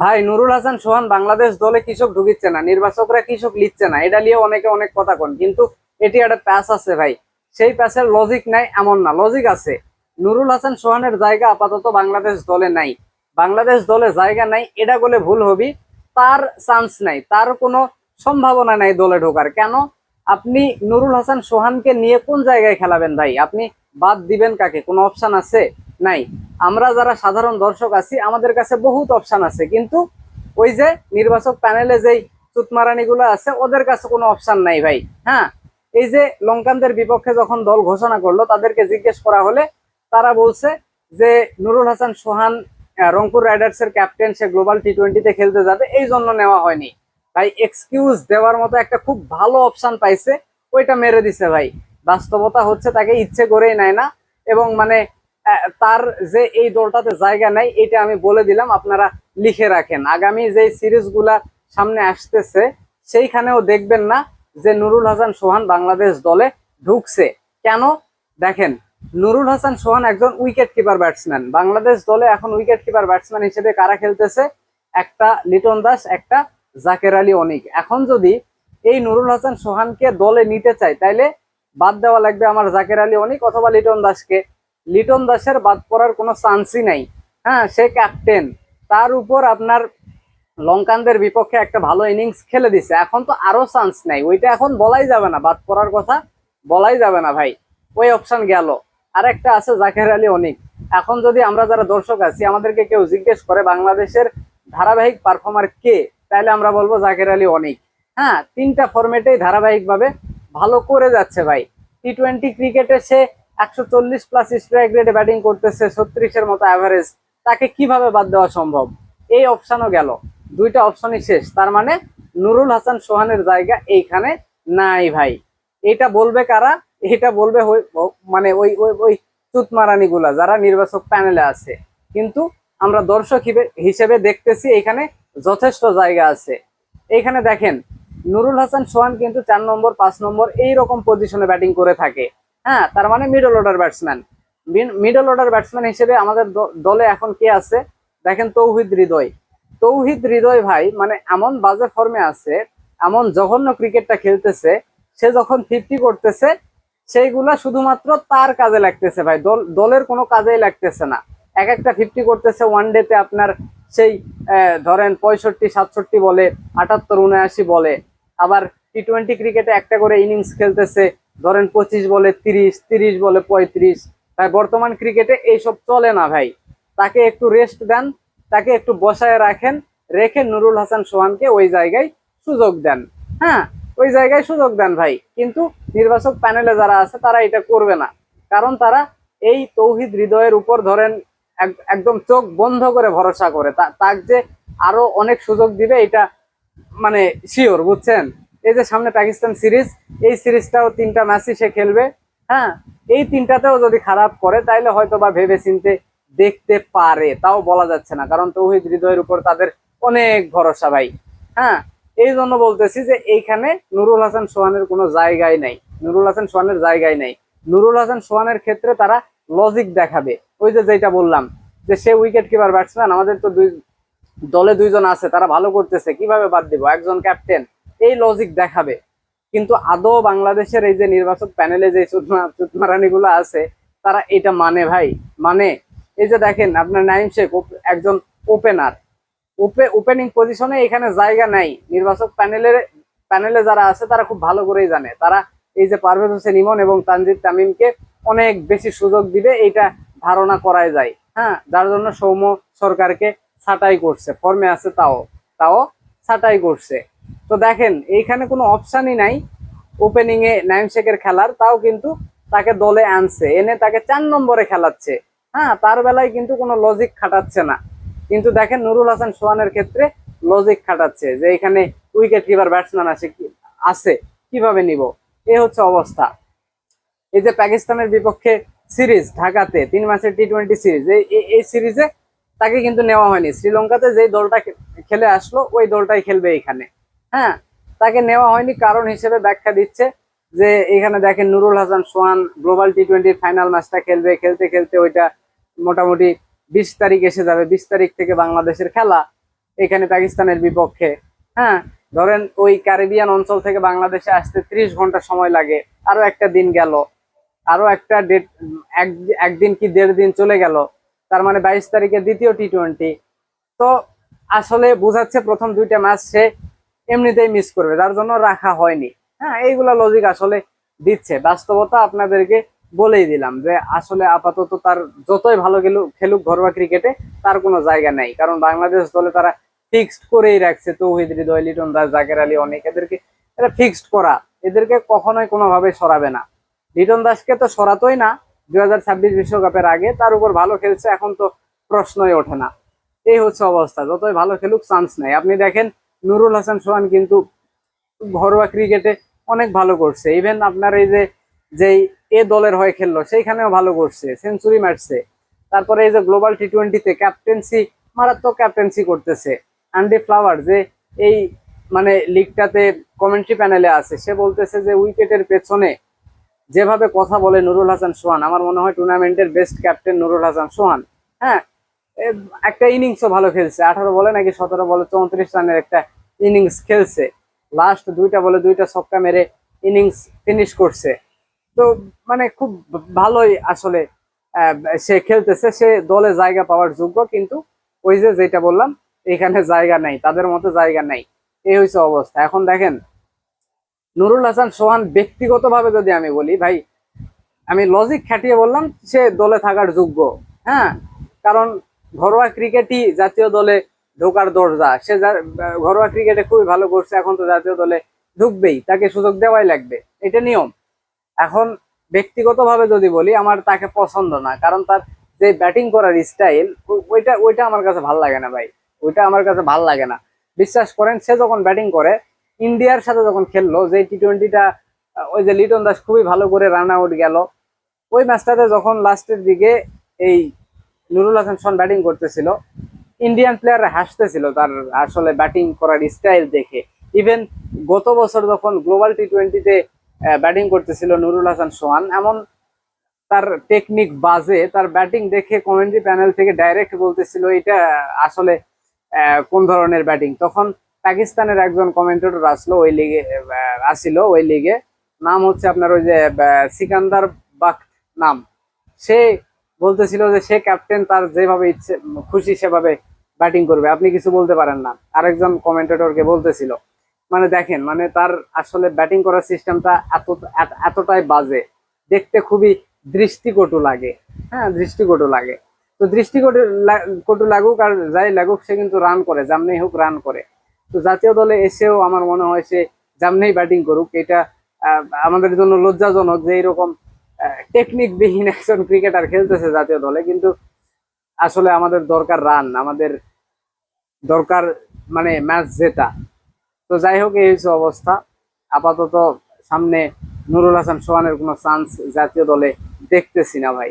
ভাই, নুরুল হাসান সোহান বাংলাদেশ দলে কৃষক ঢুকিচ্ছে না, নির্বাচকরা কৃষক লিখছে না, এটা নিয়ে অনেকে অনেক কথা কন, কিন্তু এটি একটা প্যাচ আছে ভাই। সেই প্যাচের লজিক নাই, এমন না লজিক আছে। নুরুল হাসান সোহানের জায়গা আপাতত বাংলাদেশ দলে নাই। বাংলাদেশ দলে জায়গা নাই, এটা বলে ভুল হবি। তার চান্স নাই, তার কোনো সম্ভাবনা নাই দলে ঢোকার। কেন? আপনি নুরুল হাসান সোহানকে নিয়ে কোন জায়গায় খেলাবেন ভাই? আপনি বাদ দিবেন কাকে? কোনো অপশন আছে? নাই। আমরা যারা সাধারণ দর্শক আছি, আমাদের কাছে বহুত অপশন আছে। কিন্তু ওই যে নির্বাচক প্যানেলে যেই চুতমারানিগুলো আছে, ওদের কাছে কোনো অপশন নাই ভাই। হ্যাঁ? এই যে লঙ্কানদের বিপক্ষে যখন দল ঘোষণা করল, তাদেরকে জিজ্ঞেস করা হলে তারা বলছে যে, নুরুল হাসান সোহান রংপুর রাইডার্স এর ক্যাপ্টেন, সে গ্লোবাল টি টোয়েন্টিতে খেলতে যাবে। এই জন্য নেওয়া হয়নি। ভাই এক্সকিউজ দেওয়ার মতো একটা খুব ভালো অপশন পাইছে, ওইটা মেরে দিছে ভাই। বাস্তবতা হচ্ছে তাকে ইচ্ছে করেই নেয় না। এবং মানে তার যে এই দলটাতে জায়গা নাই, এটা আমি বলে দিলাম, আপনারা লিখে রাখেন। আগামী যে সিরিজগুলা সামনে আসতেছে, সেইখানেও দেখবেন না যে নুরুল হাসান সোহান বাংলাদেশ দলে ঢুকছে। কেন? দেখেন, নুরুল হাসান সোহান একজন উইকেট কিপার ব্যাটসম্যান বাংলাদেশ দলে এখন উইকেট কিপার ব্যাটসম্যান হিসেবে কারা খেলতেছে? একটা লিটন দাস, একটা জাকের আলী অনিক। এখন যদি এই নুরুল হাসান সোহানকে দলে নিতে চাই তাইলে বাদ দেওয়া লাগবে আমার জাকের আলী অনিক অথবা লিটন দাসকে। লিটন দাসের বাদ পড়ার কোনো চান্সই নাই। হ্যাঁ সে ক্যাপ্টেন তার উপর আপনার লঙ্কানদের বিপক্ষে একটা ভালো ইনিংস খেলে দিছে। এখন তো আরও চান্স নাই। ওইটা এখন বলাই যাবে না। বাদ পড়ার কথা বলাই যাবে না ভাই। ওই অপশন গেল। আর একটা আছে জাকের আলী অনিক। এখন যদি আমরা যারা দর্শক আছি, আমাদেরকে কেউ জিজ্ঞেস করে বাংলাদেশের ধারাবাহিক পারফর্মার কে, তাহলে আমরা বলব জাকের আলী অনিক। হ্যাঁ তিনটা ফরম্যাটেই ধারাবাহিকভাবে ভালো করে যাচ্ছে ভাই। টি টোয়েন্টি ক্রিকেটে সে একশো চল্লিশ প্লাস স্ট্রাইক রেটে ব্যাটিং করতেছে ছত্রিশের মতো অ্যাভারেজ তাকে কীভাবে বাদ দেওয়া সম্ভব? এই অপশনও গেল। দুইটা অপশনই শেষ। তার মানে নুরুল হাসান সোহানের জায়গা এইখানে নাই ভাই। এটা বলবে কারা? এটা বলবে মানে ওই ওই ওই চুতমারানি গুলা যারা নির্বাচক প্যানেলে আছে। কিন্তু আমরা দর্শক হিসেবে দেখতেছি এখানে যথেষ্ট জায়গা আছে। এইখানে দেখেন, নুরুল হাসান সোহান কিন্তু চার নম্বর, পাঁচ নম্বর এই রকম পজিশনে ব্যাটিং করে থাকে। হ্যাঁ তার মানে middle order batsman middle order batsman হিসেবে আমাদের দলে এখন কে আছে? দেখেন তৌহিদ হৃদয়। তৌহিদ হৃদয় ভাই মানে এমন বাজে ফর্মে আছে, এমন জঘন্য ক্রিকেটটা খেলতেছে, সে যখন ফিফটি করতেছে, সেইগুলা শুধুমাত্র তার কাজে লাগতেছে ভাই। দল দলের কোনো কাজেই লাগতেছে না। এক একটা ফিফটি করতেছে ওয়ান ডেতে আপনার সেই ধরেন পঁয়ষট্টি, সাতষট্টি বলে, আটাত্তর, উনআশি বলে। আবার টি টোয়েন্টি ক্রিকেটে একটা করে ইনিংস খেলতেছে ধরেন পঁচিশ বলে তিরিশ তিরিশ বলে পঁয়ত্রিশ। তাই বর্তমান ক্রিকেটে এইসব চলে না ভাই। তাকে একটু রেস্ট দেন, তাকে একটু বসায় রাখেন, রেখে নুরুল হাসান সোহানকে ওই জায়গায় সুযোগ দেন। হ্যাঁ ওই জায়গায় সুযোগ দেন ভাই। কিন্তু নির্বাচক প্যানেলে যারা আছে, তারা এটা করবে না। কারণ তারা এই তৌহিদ হৃদয়ের উপর ধরেন এক- একদম চোখ বন্ধ করে ভরসা করে। তা তাক যে আরও অনেক সুযোগ দিবে, এটা মানে শিওর বুঝছেন? এই যে সামনে পাকিস্তান সিরিজ, এই সিরিজটাও তিনটা ম্যাচই সে খেলবে। হ্যাঁ এই তিনটাতেও যদি খারাপ করে, তাইলে হয়তো বা ভেবে চিনতে দেখতে পারে, তাও বলা যাচ্ছে না, কারণ তৌহিদ হৃদয়ের উপর তাদের অনেক ভরসা ভাই। হ্যাঁ এই জন্য বলতেছি যে এইখানে নুরুল হাসান সোহানের কোনো জায়গায় নাই, নুরুল হাসান সোহানের জায়গায় নাই। নুরুল হাসান সোহানের ক্ষেত্রে তারা লজিক দেখাবে। ওই যে যেটা বললাম, যে সে উইকেট কিপার ব্যাটসম্যান আমাদের তো দুই দলে দুইজন আছে, তারা ভালো করতেছে, কীভাবে বাদ দিব? একজন ক্যাপ্টেন এই লজিক দেখাবে। কিন্তু আদৌ বাংলাদেশের এই যে নির্বাচক প্যানেলে যে চুতমারানি গুলো আছে, তারা এটা মানে ভাই? মানে এই যে দেখেন, আপনার নাইম শেখ একজন ওপেনার ওপে ওপেনিং পজিশনে এখানে জায়গা নাই। নির্বাচক প্যানেলের প্যানেলে যারা আছে, তারা খুব ভালো করেই জানে। তারা এই যে পারভেজ হোসেন ইমন এবং তানজিদ তামিমকে অনেক বেশি সুযোগ দিবে, এইটা ধারণা করাই যায়। হ্যাঁ যার জন্য সৌম্য সরকারকে ছাটাই করছে। ফর্মে আছে তাও। তাও ছাটাই করছে। তো দেখেন, এইখানে কোনো অপশনই নাই ওপেনিং এ নাইম শেখের খেলার, তাও কিন্তু তাকে দলে আনছে। এনে তাকে চার নম্বরে খেলাচ্ছে। হ্যাঁ তার বেলায় কিন্তু কোনো লজিক খাটাচ্ছে না। কিন্তু দেখেন, নুরুল হাসান সোহানের ক্ষেত্রে লজিক খাটাচ্ছে যে এখানে উইকেট কিপার ব্যাটসম্যান কি আছে কীভাবে নিব? এ হচ্ছে অবস্থা। এই যে পাকিস্তানের বিপক্ষে সিরিজ ঢাকাতে, তিন ম্যাচের টি টোয়েন্টি সিরিজ, এই সিরিজে তাকে কিন্তু নেওয়া হয়নি। শ্রীলঙ্কাতে যেই দলটা খেলে আসলো, ওই দলটাই খেলবে এখানে। হ্যাঁ তাকে নেওয়া হয়নি, কারণ হিসেবে ব্যাখ্যা দিচ্ছে যে এখানে দেখেন নুরুল হাসান সোহান গ্লোবাল টি টোয়েন্টির ফাইনাল ম্যাচটা খেলবে, খেলতে খেলতে ওইটা মোটামুটি বিশ তারিখ এসে যাবে, বিশ তারিখ থেকে বাংলাদেশের খেলা এখানে পাকিস্তানের বিপক্ষে হ্যাঁ। ধরেন ওই ক্যারিবিয়ান অঞ্চল থেকে বাংলাদেশে আসতে ত্রিশ ঘণ্টা সময় লাগে, আরও একটা দিন গেল, আরও একটা ডেট একদিন কি দেড় দিন চলে গেল, তার মানে বাইশ তারিখে দ্বিতীয় টি টোয়েন্টি তো আসলে বোঝাচ্ছে প্রথম দুইটা ম্যাচ সে এমনিতেই মিস করবে, যার জন্য রাখা হয়নি। হ্যাঁ এইগুলা লজিক আসলে দিচ্ছে। বাস্তবতা আপনাদেরকে বলেই দিলাম যে আসলে আপাতত তার যতই ভালো খেলুক খেলুক ঘরোয়া ক্রিকেটে তার কোনো জায়গা নেই। কারণ বাংলাদেশ দলে তারা ফিক্সড করেই রাখছে, তৌহিদ হৃদয়, লিটন দাস, জাকের আলী অনেক। এদেরকে এটা ফিক্সড করা, এদেরকে কখনোই কোনোভাবে সরাবে না। লিটন দাসকে তো সরাতোই না। দুই বিশ্বকাপের আগে তার উপর ভালো খেলছে, এখন তো প্রশ্নই ওঠে না। এই হচ্ছে অবস্থা। যতই ভালো খেলুক চান্স নেই। আপনি দেখেন নুরুল হাসান সোহান কিন্তু ঘরোয়া ক্রিকেটে অনেক ভালো করছে। ইভেন আপনার এই যে, যেই এ দলের হয়ে খেললো, সেইখানেও ভালো করছে সেঞ্চুরি মারছে। তারপরে এই যে গ্লোবাল টি টোয়েন্টিতে ক্যাপ্টেন্সি মারাত্মক ক্যাপ্টেন্সি করতেছে। আন্ডি ফ্লাওয়ার যে এই মানে লিগটাতে কমেন্ট্রি প্যানেলে আছে, সে বলতেছে যে উইকেটের পেছনে যেভাবে কথা বলে নুরুল হাসান সোহান, আমার মনে হয় টুর্নামেন্টের বেস্ট ক্যাপ্টেন নুরুল হাসান সোহান। হ্যাঁ একটা ইনিংসও ভালো খেলছে। আঠারো বলে নাকি সতেরো বলে চৌত্রিশ রানের একটা ইনিংস খেলছে। লাস্ট দুইটা বলে দুইটা ছক্কা মেরে ইনিংস ফিনিশ করছে। তো মানে খুব ভালোই আসলে সে খেলতেছে। সে দলে জায়গা পাওয়ার যোগ্য, কিন্তু ওই যে যেটা বললাম, এখানে জায়গা নাই, তাদের মতো জায়গা নাই। এই হয়েছে অবস্থা। এখন দেখেন, নুরুল হাসান সোহান ব্যক্তিগতভাবে যদি আমি বলি, ভাই, আমি লজিক খাটিয়ে বললাম, সে দলে থাকার যোগ্য। হ্যাঁ? কারণ ঘরোয়া ক্রিকেটই জাতীয় দলে ঢোকার দরজা। সে ঘরোয়া ক্রিকেটে খুবই ভালো করছে, এখন তো জাতীয় দলে ঢুকবেই, তাকে সুযোগ দেওয়াই লাগবে, এটা নিয়ম। এখন ব্যক্তিগতভাবে যদি বলি, আমার তাকে পছন্দ না, কারণ তার যে ব্যাটিং করার স্টাইল ওইটা ওইটা আমার কাছে ভালো লাগে না ভাই, ওইটা আমার কাছে ভালো লাগে না। বিশ্বাস করেন, সে যখন ব্যাটিং করে, ইন্ডিয়ার সাথে যখন খেললো, যে টি টোয়েন্টিটা ওই যে লিটন দাস খুবই ভালো করে রান আউট গেল, ওই ম্যাচটাতে যখন লাস্টের দিকে এই নুরুল হাসান খান ব্যাটিং করতেছিল। ইন্ডিয়ান প্লেয়াররা হাসতেছিল তার আসলে ব্যাটিং করার স্টাইল দেখে। ইভেন গত বছর যখন গ্লোবাল টি টোয়েন্টিতে ব্যাটিং করতেছিল নুরুল হাসান সোহান এমন তার টেকনিক বাজে, তার ব্যাটিং দেখে কমেন্ট্রি প্যানেল থেকে ডাইরেক্ট বলতেছিল, এটা আসলে কোন ধরনের ব্যাটিং তখন পাকিস্তানের একজন কমেন্টেটর আসলো ওই লিগে আসিল ওই লিগে নাম হচ্ছে আপনার ওই যে সিকান্দার বাক নাম। সে বলতেছিল যে সে ক্যাপ্টেন তার যেভাবে ইচ্ছে, খুশি সেভাবে ব্যাটিং করবে। আপনি কিছু বলতে পারেন না। আরেকজন কমেন্টেটরকে বলতেছিল। মানে দেখেন মানে তার আসলে ব্যাটিং করার সিস্টেমটা এত, এত- এতটাই বাজে। দেখতে খুবই দৃষ্টিকটু লাগে। হ্যাঁ দৃষ্টিকটু লাগে। তো দৃষ্টিকটু কটু লাগুক আর যাই লাগুক, সে কিন্তু রান করে যেমনি হোক রান করে। তো জাতীয় দলে এসেও আমার মনে হয় সে যেমনি ব্যাটিং করুক, এটা আমাদের জন্য লজ্জাজনক যে এরকম টেকনিক বিহীন একজন ক্রিকেটার খেলতেছে জাতীয় দলে, কিন্তু আসলে আমাদের দরকার রান আমাদের দরকার মানে ম্যাচ জেতা। তো যাই হোক, এই হচ্ছে অবস্থা। আপাতত সামনে নুরুল হাসান সোহানের কোনো চান্স জাতীয় দলে দেখতেছি না ভাই।